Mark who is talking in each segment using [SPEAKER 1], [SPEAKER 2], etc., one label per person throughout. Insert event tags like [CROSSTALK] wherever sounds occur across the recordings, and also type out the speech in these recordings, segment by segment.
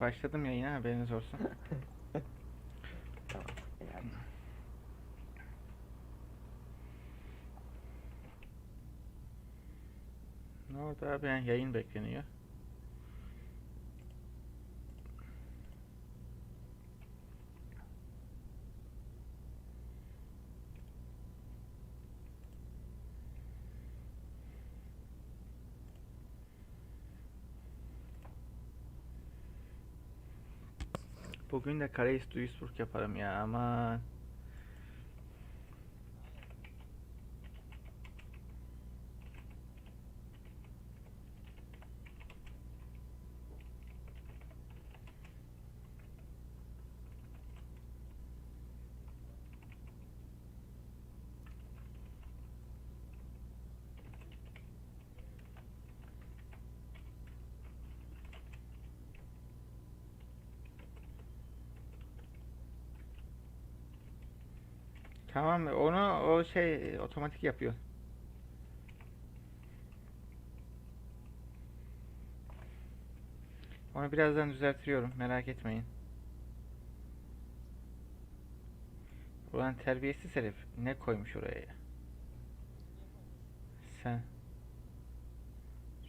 [SPEAKER 1] Başladım yayına haberiniz olsun. [LAUGHS]
[SPEAKER 2] Tamam. hadi.
[SPEAKER 1] Ne oldu abi? Yani yayın bekleniyor. Bugün de Kareis Duisburg yaparım ya aman. Tamam onu o şey otomatik yapıyor. Onu birazdan düzeltiyorum merak etmeyin. Ulan terbiyesiz herif ne koymuş oraya ya? Sen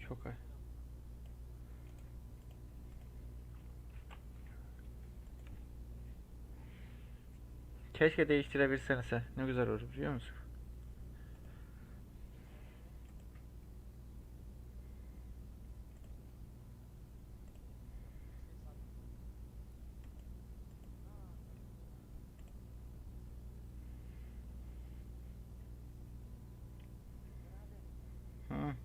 [SPEAKER 1] çok Keşke değiştirebilseniz. Ne güzel olur biliyor musun? Hı.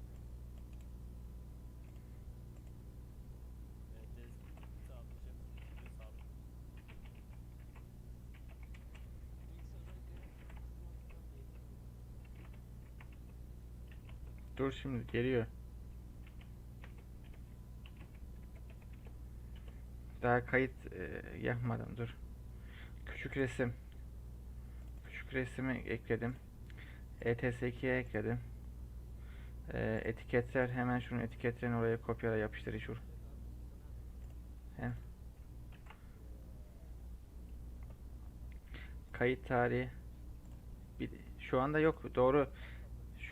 [SPEAKER 1] Dur şimdi geliyor. Daha kayıt e, yapmadım dur. Küçük resim. Küçük resimi ekledim. E ETS2'ye ekledim. E, etiketler hemen şunun etiketlerini oraya kopyala yapıştır şur. Hem. Kayıt tarihi. Bir, şu anda yok doğru.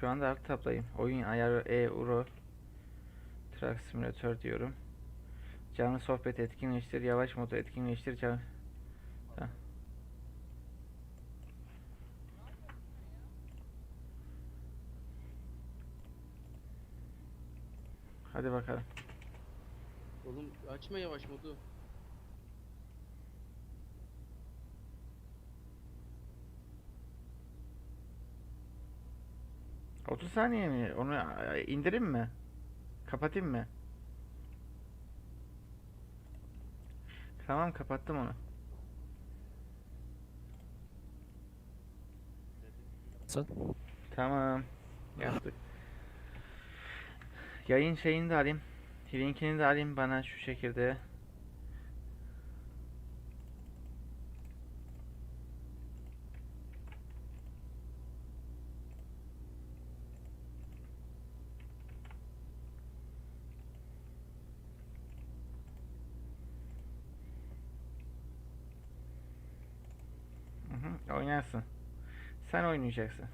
[SPEAKER 1] Şu anda alt tabdayım. Oyun ayarı Euro Truck Simulator diyorum. Canlı sohbet etkinleştir, yavaş modu etkinleştir. Can... Ha. Hadi bakalım.
[SPEAKER 3] Oğlum açma yavaş modu.
[SPEAKER 1] 30 saniye mi? Onu indireyim mi? Kapatayım mı? Tamam kapattım onu.
[SPEAKER 2] Nasıl?
[SPEAKER 1] Tamam. Yaptık. Yayın şeyini de alayım. Linkini de alayım bana şu şekilde. Hı hı, oynarsın. Sen oynayacaksın.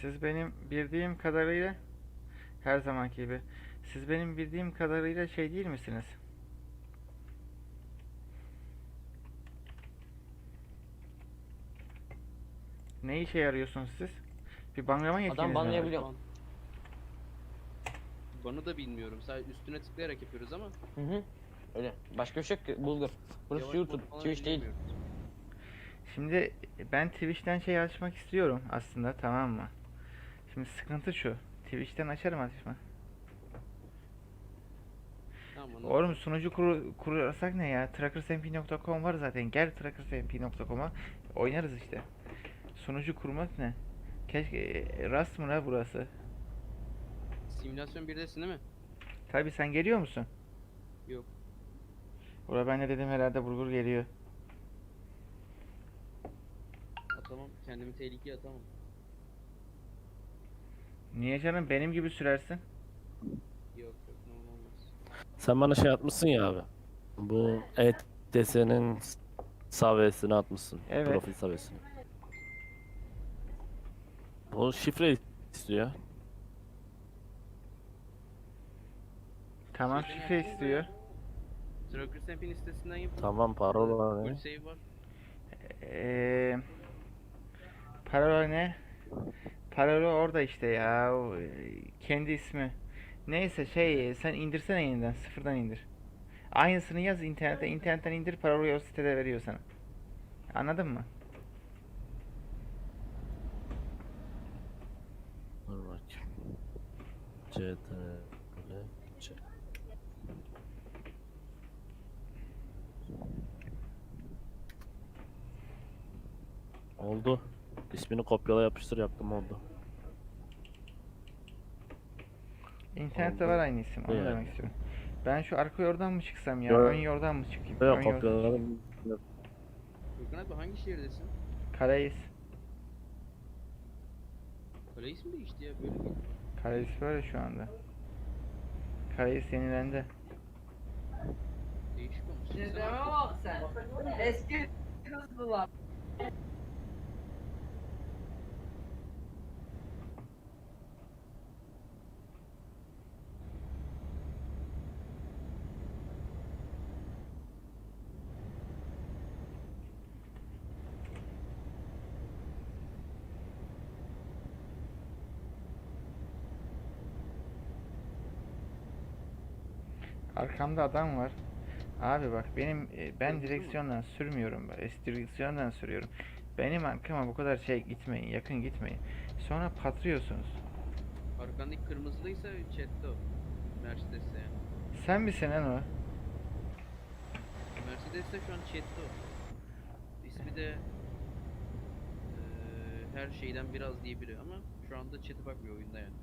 [SPEAKER 1] Siz benim bildiğim kadarıyla her zamanki gibi siz benim bildiğim kadarıyla şey değil misiniz? Ne işe yarıyorsunuz siz? Bir banlama yetkiniz mi var?
[SPEAKER 2] banlayabiliyor.
[SPEAKER 3] Ban- Bana da bilmiyorum. Sadece üstüne tıklayarak yapıyoruz ama.
[SPEAKER 2] Hı hı. Öyle. Başka bir şey yok ki. Bulgur. Burası
[SPEAKER 3] yavaş
[SPEAKER 2] YouTube,
[SPEAKER 3] modu falan
[SPEAKER 2] Twitch değil.
[SPEAKER 1] Şimdi ben Twitch'ten şey açmak istiyorum aslında tamam mı? Şimdi sıkıntı şu. Twitch'ten açarım açma.
[SPEAKER 3] Tamam.
[SPEAKER 1] Oğlum sunucu kuru, kurarsak ne ya? Trackersmp.com var zaten. Gel trackersmp.com'a oynarız işte. Sunucu kurmak ne? Keşke e, rast mı la burası?
[SPEAKER 3] Simülasyon 1'desin değil mi?
[SPEAKER 1] Tabi sen geliyor musun?
[SPEAKER 3] Yok.
[SPEAKER 1] Ora ben de dedim herhalde Burgur geliyor.
[SPEAKER 3] Atamam. Kendimi tehlikeye atamam.
[SPEAKER 1] Niye canım benim gibi sürersin?
[SPEAKER 3] Yok yok ne olur olmaz.
[SPEAKER 4] Sen bana şey atmışsın ya abi. Bu ETS'nin savesini atmışsın.
[SPEAKER 1] Evet.
[SPEAKER 4] Profil savesini. O şifre istiyor.
[SPEAKER 1] Tamam şifre istiyor.
[SPEAKER 3] ya. Tracker Stamp'in sitesinden yapın.
[SPEAKER 4] Tamam parola ne?
[SPEAKER 3] save var.
[SPEAKER 1] Eee parola ne? Parola orada işte ya. o, e, kendi ismi. Neyse şey sen indirsene yeniden sıfırdan indir. Aynısını yaz internete internetten indir parolayı o sitede veriyor sana. Anladın mı?
[SPEAKER 4] Dur bakayım. CTRL C. Oldu. İsmini kopyala yapıştır yaptım oldu.
[SPEAKER 1] İnternette var aynı isim. Onu
[SPEAKER 4] Yani.
[SPEAKER 1] demek istiyorum. Ben şu arka yordan mı çıksam ya? Ön yordan mı çıkayım?
[SPEAKER 4] Böyle
[SPEAKER 1] Ön yor-
[SPEAKER 4] kopyaladım.
[SPEAKER 3] Furkan abi hangi şehirdesin?
[SPEAKER 1] Karayis.
[SPEAKER 3] Reis mi değişti ya böyle mi?
[SPEAKER 1] Karayis böyle şu anda. Karayis yenilendi.
[SPEAKER 3] Değişik olmuş.
[SPEAKER 5] Cezeme bak sen. Eski hızlılar.
[SPEAKER 1] Arkamda adam var. Abi bak benim e, ben direksiyondan sürmüyorum. ben, Direksiyondan sürüyorum. Benim arkama bu kadar şey gitmeyin, yakın gitmeyin. Sonra patlıyorsunuz.
[SPEAKER 3] Arkandaki kırmızılıysa chatte o. Mercedes'te yani.
[SPEAKER 1] Sen misin lan o?
[SPEAKER 3] Mercedes'te şu an chatte o. İsmi de eee, her şeyden biraz diyebiliyor ama şu anda chat'e bakmıyor oyunda yani.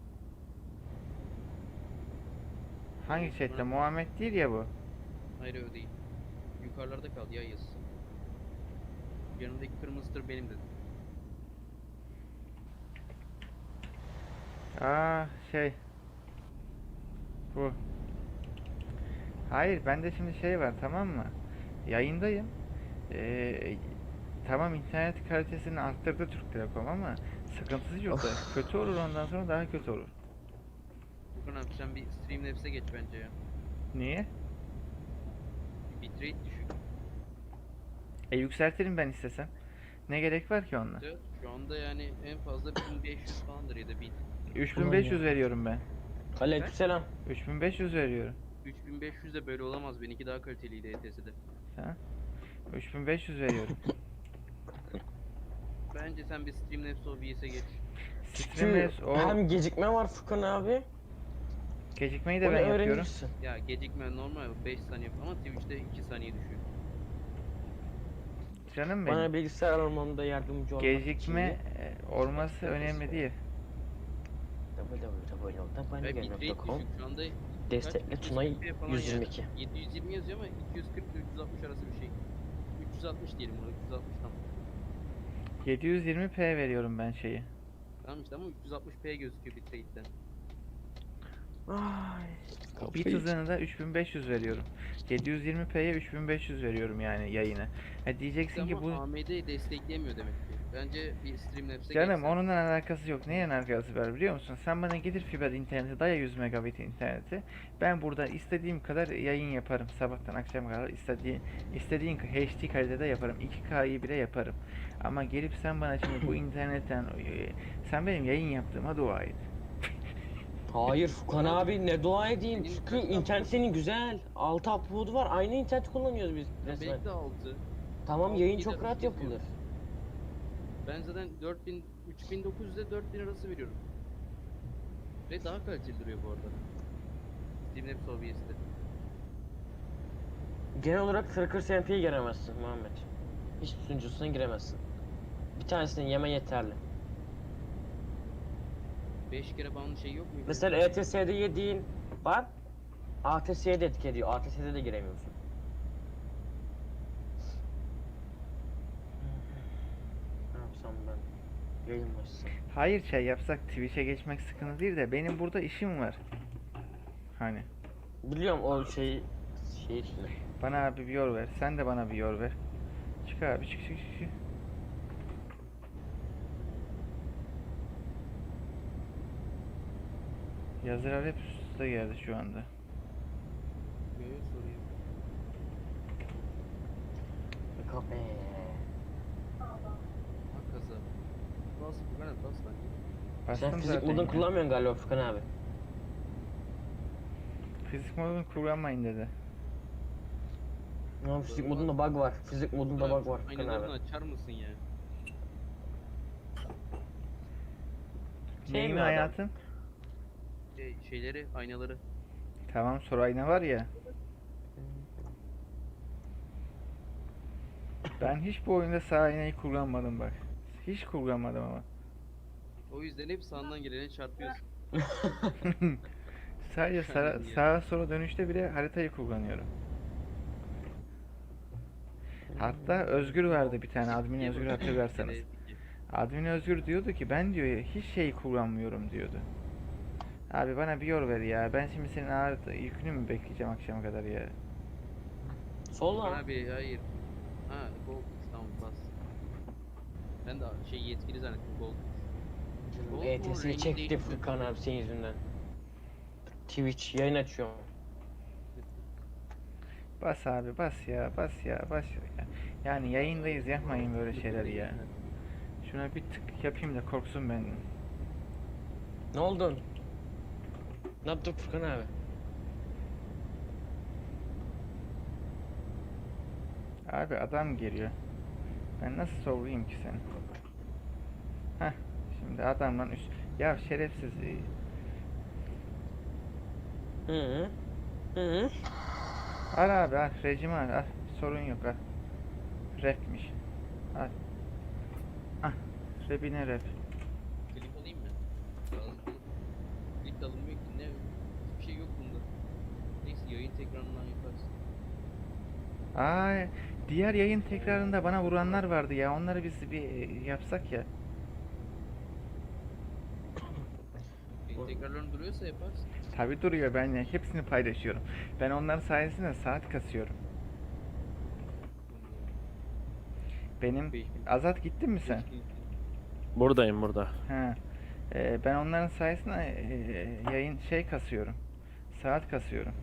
[SPEAKER 1] Hangi chatte?
[SPEAKER 3] Bana-
[SPEAKER 1] Muhammed değil ya bu.
[SPEAKER 3] Hayır öyle değil. Yukarılarda kaldı ya yazısı. Yanındaki kırmızı tır benim dedi.
[SPEAKER 1] Aa şey. Bu. Hayır bende şimdi şey var tamam mı? Yayındayım. Ee, tamam internet kalitesini arttırdı Türk Telekom ama sıkıntısı yok da kötü olur ondan sonra daha kötü olur.
[SPEAKER 3] Furkan abi sen bir Streamlabs'e geç bence ya.
[SPEAKER 1] Niye?
[SPEAKER 3] Bitrate düşük.
[SPEAKER 1] E yükseltirim ben istesem. Ne gerek var ki onunla?
[SPEAKER 3] Evet, şu anda yani en fazla 1500 falandır ya da 1000.
[SPEAKER 1] 3500 veriyorum ben.
[SPEAKER 2] Aleykümselam.
[SPEAKER 1] 3500 veriyorum.
[SPEAKER 3] 3500 de böyle olamaz. Benimki daha kaliteliydi ETS'de.
[SPEAKER 1] Ha? 3500 veriyorum.
[SPEAKER 3] Bence sen bir Streamlabs OBS'e geç.
[SPEAKER 1] Streamlabs o
[SPEAKER 2] Hem gecikme var Furkan abi.
[SPEAKER 1] Gecikmeyi de
[SPEAKER 2] Onu
[SPEAKER 1] ben yapıyorum.
[SPEAKER 2] öğrenirsin.
[SPEAKER 3] Ya gecikme normal 5 saniye ama Twitch'te 2 saniye düşüyor.
[SPEAKER 1] Canım benim.
[SPEAKER 2] Bana bilgisayar almamda yardımcı olmak
[SPEAKER 1] Gecikme e, olması önemli değil.
[SPEAKER 3] Ve bitrate düşük. Şu anda
[SPEAKER 2] Destekle? Tunay
[SPEAKER 3] 340p falan
[SPEAKER 2] 122.
[SPEAKER 3] Yani. 720 yazıyor ama 240 ile 360 arası bir şey. 360 diyelim buna 360 tam.
[SPEAKER 1] 720p veriyorum ben şeyi.
[SPEAKER 3] Tamam işte ama 360p gözüküyor bitrate'den.
[SPEAKER 2] Ay.
[SPEAKER 1] Bit hızını da 3500 veriyorum. 720p'ye 3500 veriyorum yani yayını. Ha diyeceksin ki
[SPEAKER 3] Ama
[SPEAKER 1] bu
[SPEAKER 3] AMD destekleyemiyor demek ki. Bence bir Streamlabs'e
[SPEAKER 1] canım
[SPEAKER 3] geçsen.
[SPEAKER 1] onunla alakası yok. Neyin alakası var biliyor musun? Sen bana gelir fiber interneti daya 100 megabit interneti. Ben burada istediğim kadar yayın yaparım. Sabahtan akşama kadar istediğin istediğin HD kalitede yaparım. 2K'yı bile yaparım. Ama gelip sen bana şimdi bu [LAUGHS] internetten e, sen benim yayın yaptığıma dua et.
[SPEAKER 2] Hayır Furkan abi ne dua edeyim
[SPEAKER 3] Benim
[SPEAKER 2] çünkü
[SPEAKER 3] kaç
[SPEAKER 2] internet
[SPEAKER 3] upload?
[SPEAKER 2] senin güzel. 6 upload var aynı internet kullanıyoruz biz resmen.
[SPEAKER 3] belki de 6.
[SPEAKER 2] Tamam yayın çok rahat yapılır.
[SPEAKER 3] Ben zaten 4000 3900 ile 4000 arası veriyorum. Ve daha kaliteli duruyor bu arada. Streamlabs OBS'te.
[SPEAKER 2] Genel olarak Tracker SMP'ye giremezsin Muhammed. Hiç sunucusuna giremezsin. Bir tanesini yeme yeterli.
[SPEAKER 3] 5 kere bound şey yok muydu?
[SPEAKER 2] Mesela ETS'de yediğin var. ATS'ye de etki ediyor. ATS'de de giremiyorsun. Ne yapsam ben? Yayın?
[SPEAKER 1] Hayır şey yapsak Twitch'e geçmek sıkıntı değil de benim burada işim var. Hani
[SPEAKER 2] Biliyorum o şey şey
[SPEAKER 1] bana abi bir yol ver. Sen de bana bir yol ver. Çık abi çık çık çık. çık. Yazılar hep üst üste geldi şu anda.
[SPEAKER 3] Yok sorayım.
[SPEAKER 2] Kapı.
[SPEAKER 3] Ha kaza. Bas bu kadar bas lan.
[SPEAKER 1] Bastım
[SPEAKER 2] Sen fizik
[SPEAKER 1] zaten
[SPEAKER 2] modunu
[SPEAKER 1] ya.
[SPEAKER 2] kullanmıyorsun galiba Furkan abi.
[SPEAKER 1] Fizik modunu kullanmayın dedi.
[SPEAKER 2] Ama fizik modunda bug var. Fizik modunda bug var Furkan
[SPEAKER 3] Aynalarını
[SPEAKER 2] abi.
[SPEAKER 3] açar mısın ya?
[SPEAKER 2] Şey
[SPEAKER 1] Neyin
[SPEAKER 2] mi adam?
[SPEAKER 1] hayatın?
[SPEAKER 3] Şey, şeyleri, aynaları.
[SPEAKER 1] Tamam soru ayna var ya. Ben hiç bu oyunda sağ aynayı kullanmadım bak. Hiç kullanmadım ama.
[SPEAKER 3] O yüzden hep sağından gelene çarpıyorsun. [LAUGHS]
[SPEAKER 1] Sadece sağa, sağa sola dönüşte bile haritayı kullanıyorum. Hatta Özgür vardı bir tane admin Özgür hatırlarsanız. Admin Özgür diyordu ki ben diyor hiç şey kullanmıyorum diyordu. Abi bana bir yol ver ya. Ben şimdi senin ağır yükünü mü bekleyeceğim akşama kadar ya.
[SPEAKER 2] Sol lan.
[SPEAKER 3] abi hayır. Ha gold tamam bas. Ben de şey yetkili zannettim
[SPEAKER 2] ETS'yi
[SPEAKER 3] rengi
[SPEAKER 2] çekti? Furkan abi senin yüzünden. Twitch yayın açıyorum.
[SPEAKER 1] Bas abi bas ya bas ya bas ya. Yani yayındayız yapmayın böyle şeyler ya. Şuna bir tık yapayım da korksun benden.
[SPEAKER 2] Ne oldu? Ne yaptın Furkan abi?
[SPEAKER 1] Abi adam geliyor. Ben nasıl sollayayım ki seni? Heh, şimdi adamdan üst... Ya şerefsiz.
[SPEAKER 2] Hı hı. Hı hı.
[SPEAKER 1] Al abi al, rejimi al, al. Sorun yok al. Rapmiş. Al. Ah, rapine rap.
[SPEAKER 3] Klip alayım mı? Lazım olur. Klip de alınmıyor ki ne? Hiçbir şey yok bunda. Neyse yayın tekrarından yaparsın.
[SPEAKER 1] Ay, diğer yayın tekrarında bana vuranlar vardı ya. Onları biz bir e, yapsak ya.
[SPEAKER 3] Yayın tekrarlarını duruyorsa yaparsın.
[SPEAKER 1] Tabi duruyor ben ya, hepsini paylaşıyorum. Ben onların sayesinde saat kasıyorum. Benim
[SPEAKER 3] Beş bin-
[SPEAKER 1] Azat gittin mi sen?
[SPEAKER 4] Buradayım burada.
[SPEAKER 1] He. Ee, ben onların sayesinde e, yayın şey kasıyorum. Saat kasıyorum.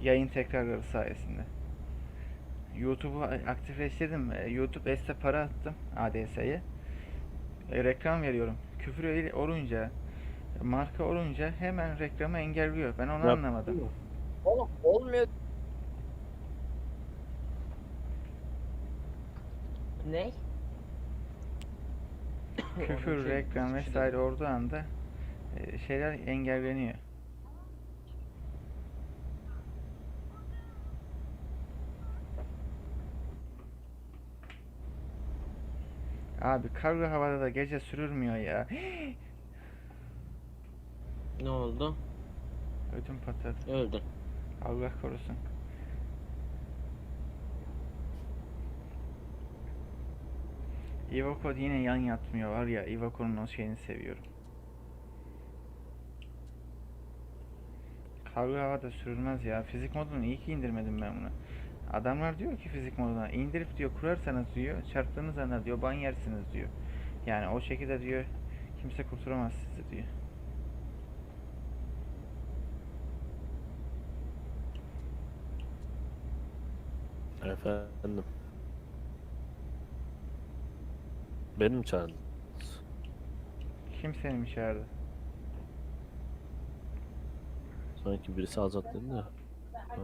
[SPEAKER 1] Yayın tekrarları sayesinde. YouTube'u aktifleştirdim. YouTube S'te para attım ADS'ye. E, reklam veriyorum. Küfür olunca, marka olunca hemen reklamı engelliyor. Ben onu
[SPEAKER 4] Yap-
[SPEAKER 1] anlamadım.
[SPEAKER 2] Oğlum olmuyor. Ne?
[SPEAKER 1] Küfür,
[SPEAKER 2] şey,
[SPEAKER 1] reklam
[SPEAKER 2] hiçbir şey
[SPEAKER 1] vesaire olduğu anda e, şeyler engelleniyor. Abi karlı havada da gece sürülmüyor ya.
[SPEAKER 2] Ne oldu?
[SPEAKER 1] Ödüm patladı.
[SPEAKER 2] Öldün.
[SPEAKER 1] Allah korusun. Ivoco yine yan yatmıyor var ya Ivoco'nun o şeyini seviyorum. Karlı havada sürülmez ya. Fizik modunu iyi ki indirmedim ben bunu. Adamlar diyor ki fizik moduna indirip diyor kurarsanız diyor çarptığınız anda diyor ban yersiniz diyor. Yani o şekilde diyor kimse kurtaramaz sizi diyor.
[SPEAKER 4] Efendim. Benim çağırdın.
[SPEAKER 1] Kim seni mi çağırdı?
[SPEAKER 4] Sanki birisi azat dedi de. Ha,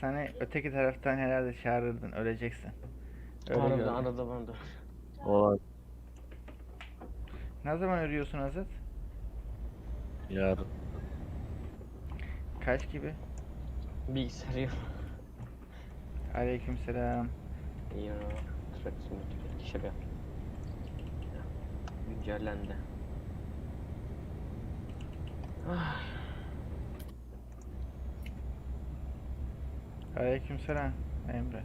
[SPEAKER 1] Seni öteki taraftan herhalde çağırırdın öleceksin. Öyle
[SPEAKER 2] arada
[SPEAKER 1] gördüm.
[SPEAKER 2] arada bana da.
[SPEAKER 4] Olay
[SPEAKER 1] Ne zaman ölüyorsun Azat?
[SPEAKER 4] yarın.
[SPEAKER 1] Kaç gibi?
[SPEAKER 2] Bilgisayar yok.
[SPEAKER 1] Aleykümselam.
[SPEAKER 2] Ya. Track simülatör. Şaka. Güncellendi. Ah,
[SPEAKER 1] Aleykümselam Emre.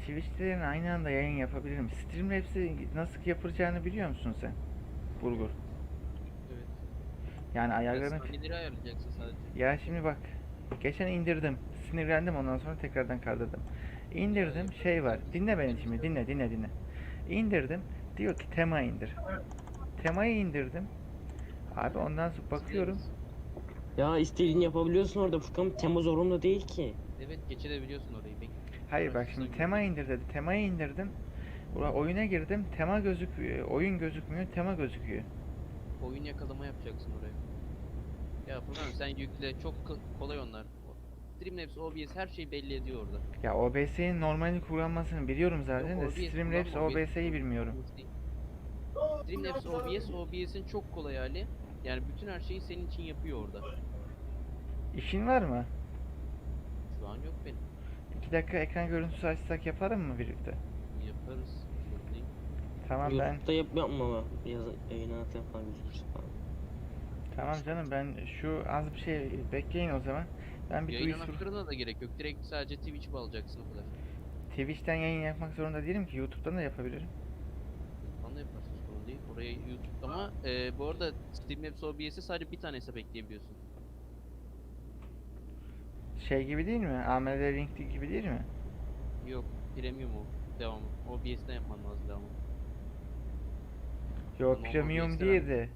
[SPEAKER 1] Twitch'lerin aynı anda yayın yapabilirim. Streamlabs'i nasıl yapılacağını biliyor musun sen? Bulgur.
[SPEAKER 3] Evet.
[SPEAKER 1] Yani
[SPEAKER 3] Ya
[SPEAKER 1] ayarlarını...
[SPEAKER 3] saniyeleri ayarlayacaksın sadece.
[SPEAKER 1] Ya şimdi bak. Geçen indirdim. Sinirlendim ondan sonra tekrardan kaldırdım. İndirdim şey var. Dinle beni şimdi dinle dinle dinle. İndirdim. Diyor ki tema indir. Temayı indirdim. Abi ondan sonra bakıyorum.
[SPEAKER 2] Ya istediğini yapabiliyorsun orada Furkan tema zorunda değil ki.
[SPEAKER 3] Evet geçirebiliyorsun orayı. Bek
[SPEAKER 1] Hayır bak şimdi tema indir dedi. Temayı indirdim. Ura oyuna girdim. Tema gözüküyor. Oyun gözükmüyor. Tema gözüküyor.
[SPEAKER 3] oyun yakalama yapacaksın oraya. Ya Furkan sen yükle çok ko- kolay onlar. Streamlabs, OBS her şeyi belli ediyor orada.
[SPEAKER 1] Ya OBS'nin normalini kullanmasını biliyorum zaten
[SPEAKER 3] Yok,
[SPEAKER 1] de
[SPEAKER 3] OBS
[SPEAKER 1] Streamlabs
[SPEAKER 3] kullanma, OBS
[SPEAKER 1] OBS'yi bilmiyorum.
[SPEAKER 3] OBS değil. Streamlabs, OBS, OBS'in çok kolay hali. Yani bütün her şeyi senin için yapıyor orada.
[SPEAKER 1] İşin var mı?
[SPEAKER 3] Şu an yok benim.
[SPEAKER 1] İki dakika ekran görüntüsü açsak yaparım mı birlikte?
[SPEAKER 3] Yaparız. Sorun değil.
[SPEAKER 1] Tamam ben
[SPEAKER 2] YouTube'da yapmam ama yazın yayına atayım falan gözükürsün falan.
[SPEAKER 1] Tamam canım ben şu az bir şey bekleyin o zaman. Ben bir
[SPEAKER 3] Yayın anahtarına da gerek yok. Direkt sadece Twitch bağlayacaksın o kadar.
[SPEAKER 1] Twitch'ten yayın yapmak zorunda değilim ki YouTube'dan da yapabilirim.
[SPEAKER 3] Bana yaparsın sorun değil. Oraya YouTube ama e, bu arada Streamlabs OBS'e sadece bir tane hesap ekleyebiliyorsun.
[SPEAKER 1] Şey gibi değil mi? AMD Link gibi değil mi?
[SPEAKER 3] Yok, premium o. Devamı. OBS'den yapman lazım devamı.
[SPEAKER 1] Yok premium
[SPEAKER 3] bilgisayar
[SPEAKER 1] değildi.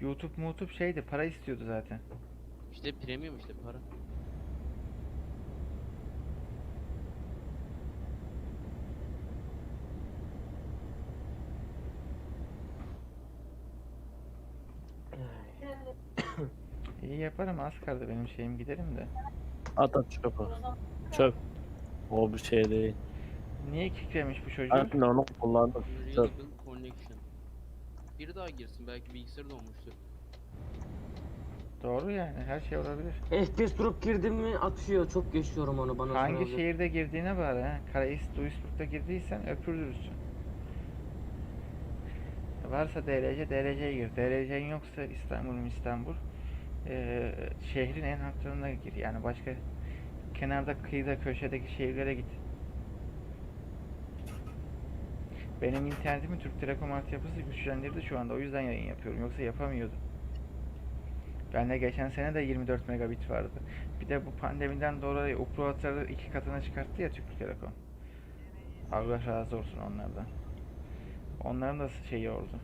[SPEAKER 1] YouTube YouTube şeydi para istiyordu zaten.
[SPEAKER 3] İşte premium işte para.
[SPEAKER 1] İyi yaparım az kaldı benim şeyim giderim de.
[SPEAKER 4] At at çöpe. Çöp. O bir şey değil.
[SPEAKER 1] Niye kiklemiş bu çocuk?
[SPEAKER 4] Ben de onu kullandım. Çöp.
[SPEAKER 3] Connection. Biri daha girsin belki bilgisayarı donmuştur.
[SPEAKER 1] Doğru yani her şey olabilir.
[SPEAKER 2] FPS durup girdim mi atıyor. Çok geçiyorum onu bana
[SPEAKER 1] Hangi
[SPEAKER 2] sorarlar.
[SPEAKER 1] şehirde girdiğine bağlı ha. Karayiz Duisburg'da girdiysen öpürdürsün. Varsa DLC, DLC'ye gir. DLC'in yoksa İstanbul İstanbul. Ee, şehrin en hatlarına gir. Yani başka kenarda, kıyıda, köşedeki şehirlere git. Benim internetimi Türk Telekom altyapısı güçlendirdi şu anda. O yüzden yayın yapıyorum. Yoksa yapamıyordum. Bende geçen sene de 24 megabit vardı. Bir de bu pandemiden dolayı uploadları iki katına çıkarttı ya Türk Telekom. Allah razı olsun onlardan. Onların da şeyi oldu.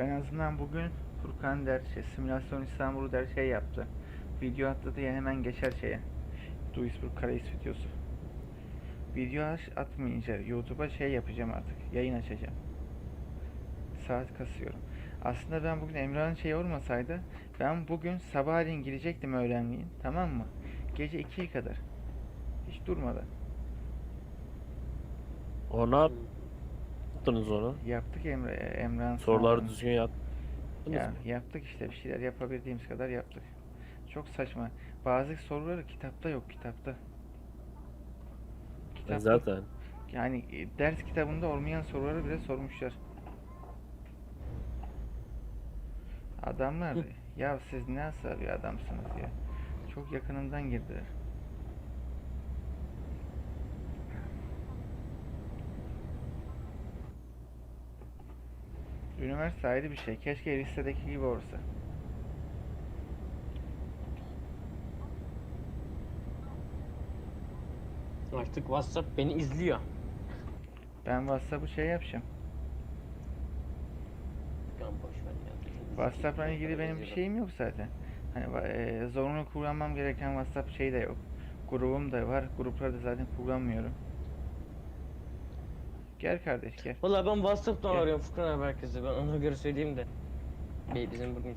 [SPEAKER 1] En azından bugün Furkan der, şey, simülasyon İstanbul'u der şey yaptı. Video attı diye hemen geçer şeye. Duisburg Karayiz videosu. Video aç- atmayınca YouTube'a şey yapacağım artık. Yayın açacağım. Saat kasıyorum. Aslında ben bugün Emrah'ın şey olmasaydı ben bugün sabahleyin girecektim öğlenleyin. Tamam mı? Gece 2'ye kadar. Hiç durmadan.
[SPEAKER 4] O ne yaptınız onu?
[SPEAKER 1] Yaptık Emre, Emrah'ın
[SPEAKER 4] Soruları düzgün yaptınız
[SPEAKER 1] Ya
[SPEAKER 4] mı?
[SPEAKER 1] yaptık işte bir şeyler yapabildiğimiz kadar yaptık. Çok saçma. Bazı soruları kitapta yok kitapta.
[SPEAKER 4] E
[SPEAKER 1] Kitapta
[SPEAKER 4] zaten.
[SPEAKER 1] yani e, ders kitabında olmayan soruları bile sormuşlar. Adamlar ya siz ne asar bir adamsınız ya. Çok yakınından girdiler. Üniversite ayrı bir şey. Keşke listedeki gibi olsa.
[SPEAKER 2] Artık WhatsApp beni izliyor.
[SPEAKER 1] Ben WhatsApp'ı şey yapacağım.
[SPEAKER 2] Ya boş ver ya.
[SPEAKER 1] WhatsApp'la ilgili benim bir şeyim yok zaten. Hani e, zorunlu kullanmam gereken WhatsApp şey de yok. Grubum da var. Grupları da zaten kullanmıyorum. Gel kardeş gel.
[SPEAKER 2] Valla ben WhatsApp'tan
[SPEAKER 1] Gel.
[SPEAKER 2] arıyorum Furkan abi herkese. Ben ona göre söyleyeyim de. Hey, bizim bugün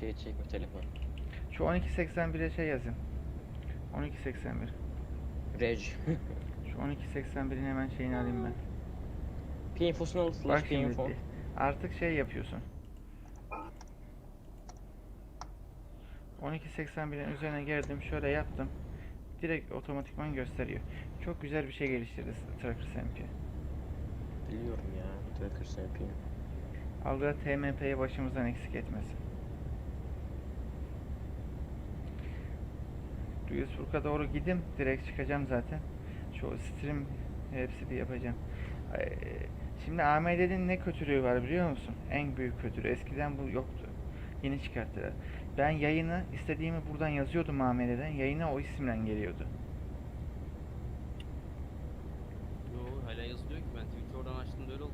[SPEAKER 2] şey çekme telefon.
[SPEAKER 1] Şu 1281'e şey yazın. 1281.
[SPEAKER 2] Rej.
[SPEAKER 1] Şu 1281'in hemen şeyini alayım ben.
[SPEAKER 2] Pinfos'un al
[SPEAKER 1] Bak
[SPEAKER 2] slash
[SPEAKER 1] şimdi artık şey yapıyorsun. 1281'in üzerine geldim şöyle yaptım. Direkt otomatikman gösteriyor. Çok güzel bir şey geliştirdi Tracker SMP.
[SPEAKER 2] Biliyorum ya. Tracker SMP.
[SPEAKER 1] Allah TMP'yi başımızdan eksik etmesin. Duisburg'a doğru gidim. Direkt çıkacağım zaten. Şu stream hepsi bir yapacağım. Şimdi AMD'nin ne kötülüğü var biliyor musun? En büyük kötülüğü. Eskiden bu yoktu. Yeni çıkarttılar. Ben yayını istediğimi buradan yazıyordum AMD'den. Yayına o isimle geliyordu.
[SPEAKER 3] Yo hala yazılıyor ki ben Twitch oradan açtığımda öyle oldu.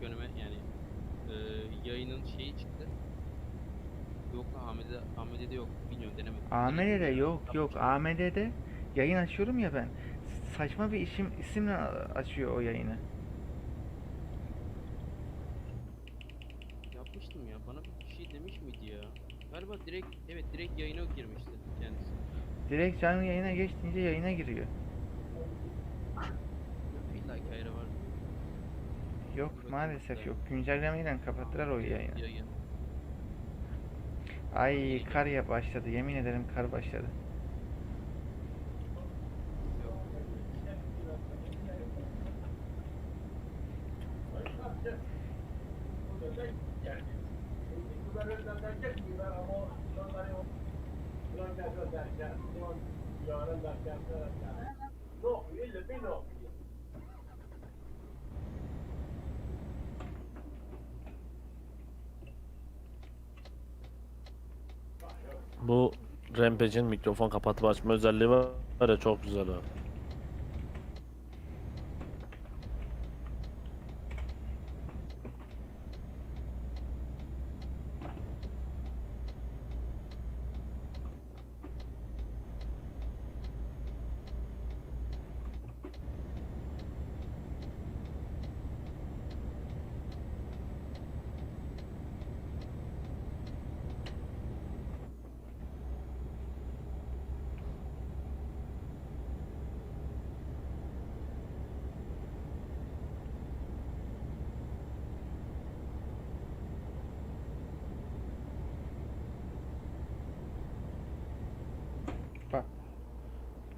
[SPEAKER 3] Direkt önüme yani e, yayının şeyi çıktı. Yok AMD'de, AMD'de yok. Bilmiyorum denemedim.
[SPEAKER 1] AMD'de yok yok. AMD'de yayın açıyorum ya ben. Saçma bir işim isimle açıyor o yayını.
[SPEAKER 3] Yapmıştım ya. Bana bir şey demiş miydi ya? Galiba direkt evet direkt yayına girmişti kendisi.
[SPEAKER 1] Direkt canlı yayına geç deyince yayına giriyor.
[SPEAKER 3] İlla ki ayrı var.
[SPEAKER 1] Yok maalesef yok. Güncellemeyle kapattılar o yayını.
[SPEAKER 3] Yayın.
[SPEAKER 1] Ay kar ya başladı. Yemin ederim kar başladı.
[SPEAKER 3] Yok.
[SPEAKER 4] Bu Rampage'in mikrofon kapatıp açma özelliği var ya çok güzel o.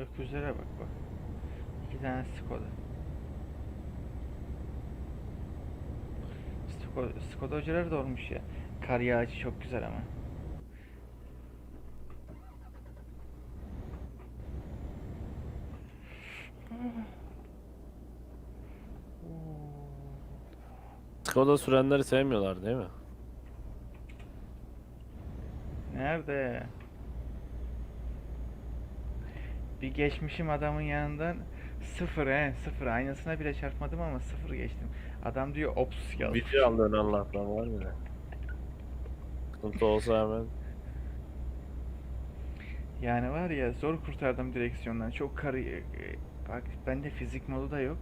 [SPEAKER 1] Öküzlere bak bak. İki tane Skoda. Skoda, Skoda hocaları da olmuş ya. Kar yağıcı çok güzel ama.
[SPEAKER 4] Skoda sürenleri sevmiyorlar değil mi?
[SPEAKER 1] Nerede? Bir geçmişim adamın yanından sıfır he sıfır aynasına bile çarpmadım ama sıfır geçtim. Adam diyor ops yazmış.
[SPEAKER 4] Video alıyorsun Allah'tan var ya. Sıkıntı olsa hemen.
[SPEAKER 1] Yani var ya zor kurtardım direksiyondan. Çok karıyor. Bak bende fizik modu da yok.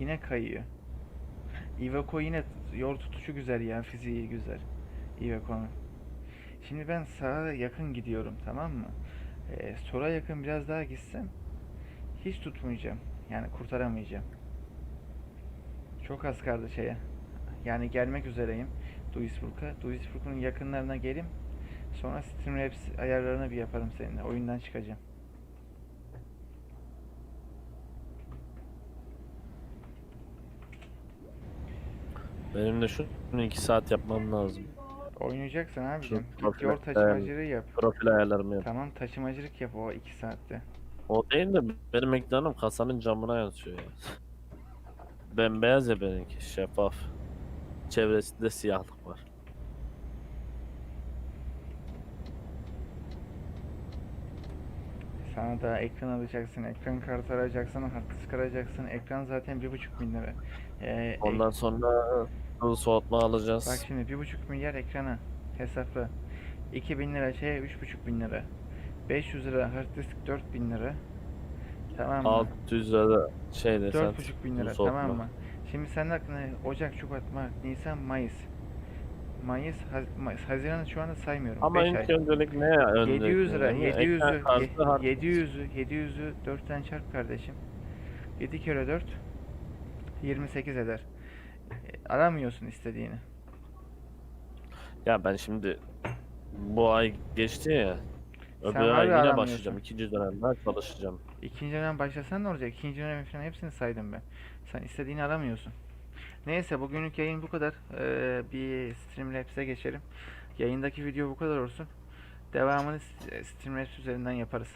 [SPEAKER 1] Yine kayıyor. [LAUGHS] Iveco yine yol tutuşu güzel ya. Fiziği güzel. Iveco'nun. Şimdi ben sağa yakın gidiyorum tamam mı? Ee, sola yakın biraz daha gitsem hiç tutmayacağım. Yani kurtaramayacağım. Çok az kaldı şeye. Yani gelmek üzereyim. Duisburg'a. Duisburg'un yakınlarına gelim. Sonra Streamlabs ayarlarını bir yaparım seninle. Oyundan çıkacağım.
[SPEAKER 4] Benim de şunu 2 saat yapmam lazım.
[SPEAKER 1] Oynayacaksın abicim. Git yol taşımacılığı yap.
[SPEAKER 4] Profil ayarlarımı yap.
[SPEAKER 1] Tamam taşımacılık yap o 2 saatte.
[SPEAKER 4] O değil de benim ekranım kasanın camına yansıyor ya. Bembeyaz ya benimki şeffaf. Çevresinde siyahlık var.
[SPEAKER 1] Sana da ekran alacaksın, ekran kartı alacaksın, hard disk alacaksın. Ekran zaten 1.5 bin lira. Ee, ek-
[SPEAKER 4] Ondan sonra sıvı soğutma alacağız.
[SPEAKER 1] Bak şimdi 1.5 milyar ekrana hesapla. 2000 lira şey 3500 lira. 500 lira hard disk 4000 lira. Tamam mı?
[SPEAKER 4] 600 lira şey desen.
[SPEAKER 1] 4,5 bin lira
[SPEAKER 4] soğutma.
[SPEAKER 1] tamam mı? Şimdi senin aklına Ocak, Şubat, Mart, Nisan, Mayıs. Mayıs, Haz- Mayıs Haziran'ı şu anda saymıyorum.
[SPEAKER 4] Ama
[SPEAKER 1] 5
[SPEAKER 4] ilk
[SPEAKER 1] ay.
[SPEAKER 4] öncelik ne ya? Öncelik
[SPEAKER 1] 700 lira,
[SPEAKER 4] ne?
[SPEAKER 1] 700'ü,
[SPEAKER 4] Ekran kartı, hard
[SPEAKER 1] ye-
[SPEAKER 4] disk.
[SPEAKER 1] 700'ü, 700'ü 4'ten çarp kardeşim. 7 kere 4 28 eder. Aramıyorsun istediğini.
[SPEAKER 4] Ya ben şimdi bu ay geçti ya.
[SPEAKER 1] Sen
[SPEAKER 4] Öbür
[SPEAKER 1] harbi
[SPEAKER 4] ay yine
[SPEAKER 1] aramıyorsun.
[SPEAKER 4] başlayacağım. İkinci dönemden çalışacağım.
[SPEAKER 1] İkinci dönem başlasan ne olacak? İkinci dönem falan hepsini saydım ben. Sen istediğini aramıyorsun. Neyse bugünlük yayın bu kadar. Ee, bir Streamlabs'e geçelim. Yayındaki video bu kadar olsun. Devamını Streamlabs üzerinden yaparız.